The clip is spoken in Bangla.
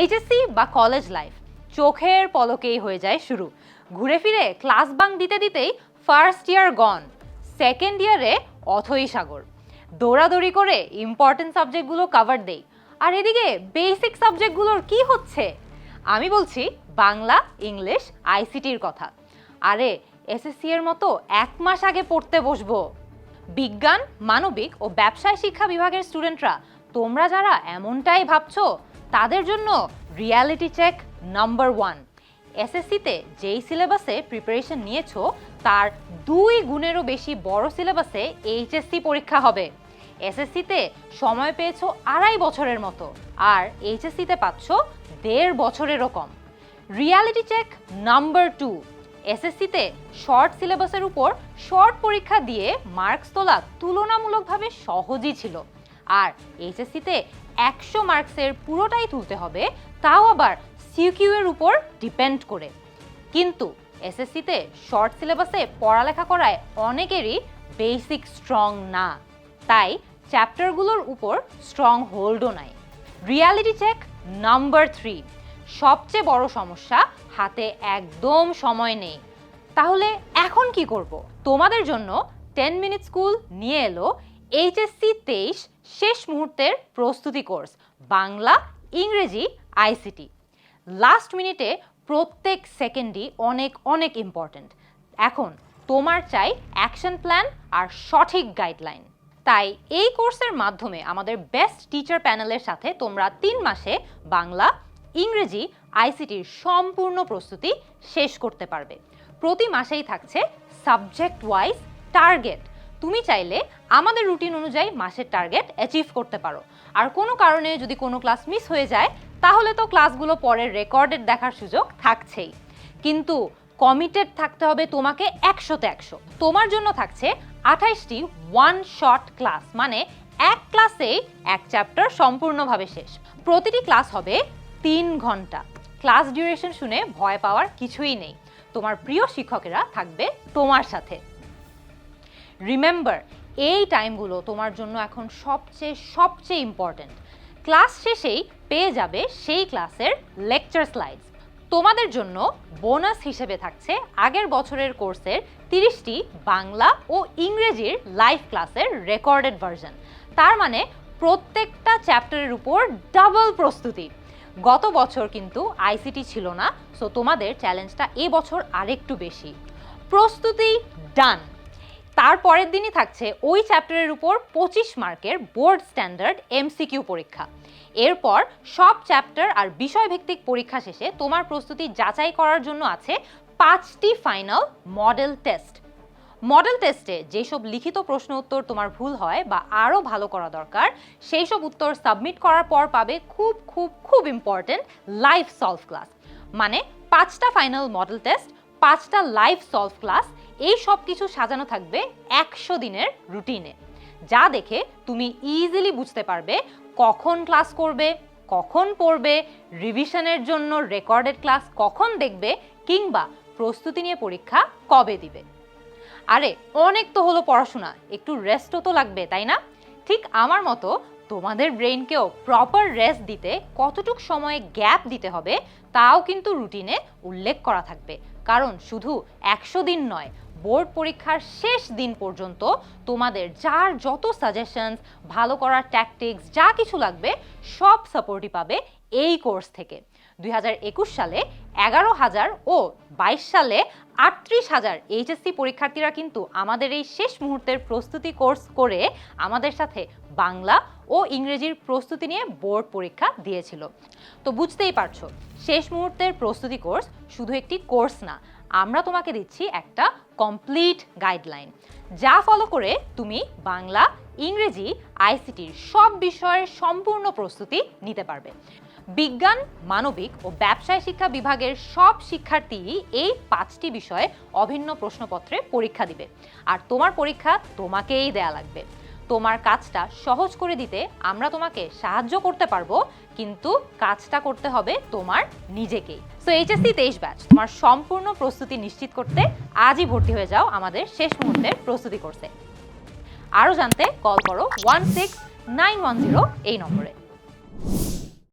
এইচএসসি বা কলেজ লাইফ চোখের পলকেই হয়ে যায় শুরু। ঘুরে ফিরে ক্লাস বাং দিতে দিতেই ফার্স্ট ইয়ার গন সেকেন্ড ইয়ারে অথই সাগর। দৌড়াদৌড়ি করে ইম্পর্টেন্ট সাবজেক্টগুলো কাভার দেই। আর এদিকে বেসিক সাবজেক্টগুলোর কি হচ্ছে? আমি বলছি বাংলা, ইংলিশ আইসিটির কথা। আরে এসএসসি এর মতো এক মাস আগে পড়তে বসবো। বিজ্ঞান, মানবিক ও ব্যবসায় শিক্ষা বিভাগের স্টুডেন্টরা তোমরা যারা এমনটাই ভাবছ তাদের জন্য রিয়ালিটি চেক নাম্বার ওয়ান এসএসসিতে যেই সিলেবাসে প্রিপারেশন নিয়েছো, তার দুই গুণেরও বেশি বড় সিলেবাসে এইচএসসি পরীক্ষা হবে। এসএসসিতে সময় পেয়েছ আড়াই বছরের মতো, আর এইচএসসিতে পাচ্ছ দেড় বছরেরও কম। রিয়ালিটি চেক নাম্বার টু এসএসসিতে শর্ট সিলেবাসের উপর শর্ট পরীক্ষা দিয়ে মার্কস তোলা তুলনামূলকভাবে সহজই ছিল। আর এইচএসসিতে একশো মার্কসের পুরোটাই তুলতে হবে, তাও আবার সিকিউ এর উপর ডিপেন্ড করে। কিন্তু এসএসসিতে শর্ট সিলেবাসে পড়ালেখা করায় অনেকেরই বেসিক স্ট্রং না। তাই চ্যাপ্টারগুলোর উপর স্ট্রং হোল্ডও নাই। রিয়ালিটি চেক নাম্বার থ্রি সবচেয়ে বড় সমস্যা, হাতে একদম সময় নেই। তাহলে এখন কি করব? তোমাদের জন্য টেন মিনিট স্কুল নিয়ে এলো। এইচএসসি তেইশ শেষ মুহূর্তের প্রস্তুতি কোর্স, বাংলা, ইংরেজি আইসিটি লাস্ট মিনিটে প্রত্যেক সেকেন্ডই অনেক অনেক ইম্পর্ট্যান্ট এখন তোমার চাই অ্যাকশন প্ল্যান আর সঠিক গাইডলাইন তাই এই কোর্সের মাধ্যমে আমাদের বেস্ট টিচার প্যানেলের সাথে তোমরা তিন মাসে বাংলা, ইংরেজি আইসিটির সম্পূর্ণ প্রস্তুতি শেষ করতে পারবে। প্রতি মাসেই থাকছে সাবজেক্ট ওয়াইজ টার্গেট তুমি চাইলে আমাদের রুটিন অনুযায়ী মাসের টার্গেট অ্যাচিভ করতে পারো। আর কোনো কারণে যদি কোনো ক্লাস মিস হয়ে যায়, তাহলে তো ক্লাসগুলো পরের রেকর্ডেড দেখার সুযোগ থাকছেই। কিন্তু কমিটেড থাকতে হবে তোমাকে একশোতে একশো। তোমার জন্য থাকছে আঠাইশটি ওয়ান শট ক্লাস মানে এক ক্লাসেই এক চ্যাপ্টার সম্পূর্ণভাবে শেষ। প্রতিটি ক্লাস হবে তিন ঘণ্টা। ক্লাস ডিউরেশন শুনে ভয় পাওয়ার কিছুই নেই। তোমার প্রিয় শিক্ষকেরা থাকবে তোমার সাথে। রিমেম্বার এই টাইমগুলো তোমার জন্য এখন সবচেয়ে সবচেয়ে ইম্পর্ট্যান্ট ক্লাস শেষেই পেয়ে যাবে সেই ক্লাসের লেকচার স্লাইডস তোমাদের জন্য বোনাস হিসেবে থাকছে আগের বছরের কোর্সের তিরিশটি বাংলা ও ইংরেজির লাইভ ক্লাসের রেকর্ডেড ভার্সন তার মানে প্রত্যেকটা চ্যাপ্টারের উপর ডাবল প্রস্তুতি। গত বছর কিন্তু আইসিটি ছিল না সো তোমাদের চ্যালেঞ্জটা এই বছর আরেকটু বেশি। প্রস্তুতি ডান তার পরের দিনই থাকছে ওই চ্যাপ্টারের উপর পঁচিশ মার্কের বোর্ড স্ট্যান্ডার্ড এমসিকিউ পরীক্ষা। এরপর সব চ্যাপ্টার আর বিষয়ভিত্তিক পরীক্ষা শেষে তোমার প্রস্তুতি যাচাই করার জন্য আছে পাঁচটি ফাইনাল মডেল টেস্ট। মডেল টেস্টে যেসব লিখিত প্রশ্ন উত্তর তোমার ভুল হয় বা আরও ভালো করা দরকার সেই সব উত্তর সাবমিট করার পর পাবে খুব খুব খুব ইম্পর্টেন্ট লাইভ সলভ ক্লাস। মানে পাঁচটা ফাইনাল মডেল টেস্ট, পাঁচটা লাইভ সলভ ক্লাস এই সব কিছু সাজানো থাকবে একশো দিনের রুটিনে। যা দেখে তুমি ইজিলি বুঝতে পারবে কখন ক্লাস করবে, কখন পড়বে রিভিশনের জন্য রেকর্ডেড ক্লাস কখন দেখবে কিংবা প্রস্তুতি নিয়ে পরীক্ষা কবে দিবে। আরে, অনেক তো হলো পড়াশোনা, একটু রেস্টও তো লাগবে, তাই না? ঠিক আমার মতো তোমাদের ব্রেনকেও প্রপার রেস্ট দিতে কতটুক সময়ে গ্যাপ দিতে হবে, তাও কিন্তু রুটিনে উল্লেখ করা থাকবে। কারণ শুধু একশো দিন নয় বোর্ড পরীক্ষার শেষ দিন পর্যন্ত তোমাদের যার যত সাজেশনস ভালো করার ট্যাকটিক্স যা কিছু লাগবে, সব সাপোর্টই পাবে এই কোর্স থেকে। দুই হাজার একুশ সালে এগারো হাজার ও বাইশ সালে আটত্রিশ হাজার এইচএসসি পরীক্ষার্থীরা কিন্তু আমাদের এই শেষ মুহূর্তের প্রস্তুতি কোর্স করে আমাদের সাথে বাংলা ও ইংরেজির প্রস্তুতি নিয়ে বোর্ড পরীক্ষা দিয়েছিল। তো বুঝতেই পারছ, শেষ মুহূর্তের প্রস্তুতি কোর্স শুধু একটি কোর্স না আমরা তোমাকে দিচ্ছি একটা কমপ্লিট গাইডলাইন যা ফলো করে তুমি বাংলা, ইংরেজি আইসিটির সব বিষয়ের সম্পূর্ণ প্রস্তুতি নিতে পারবে। বিজ্ঞান, মানবিক ও ব্যবসায় শিক্ষা বিভাগের সব শিক্ষার্থী এই পাঁচটি বিষয়ে অভিন্ন প্রশ্নপত্রে পরীক্ষা দিবে। আর তোমার পরীক্ষা তোমাকেই দেয়া লাগবে। তোমার কাজটা সহজ করে দিতে আমরা তোমাকে সাহায্য করতে পারব, কিন্তু কাজটা করতে হবে তোমার নিজেকেই সো এইচএসসি তেইশ ব্যাচ তোমার সম্পূর্ণ প্রস্তুতি নিশ্চিত করতে আজই ভর্তি হয়ে যাও আমাদের শেষ মুহূর্তের প্রস্তুতি করছে আরও জানতে কল করো one six nine one zero এই নম্বরে।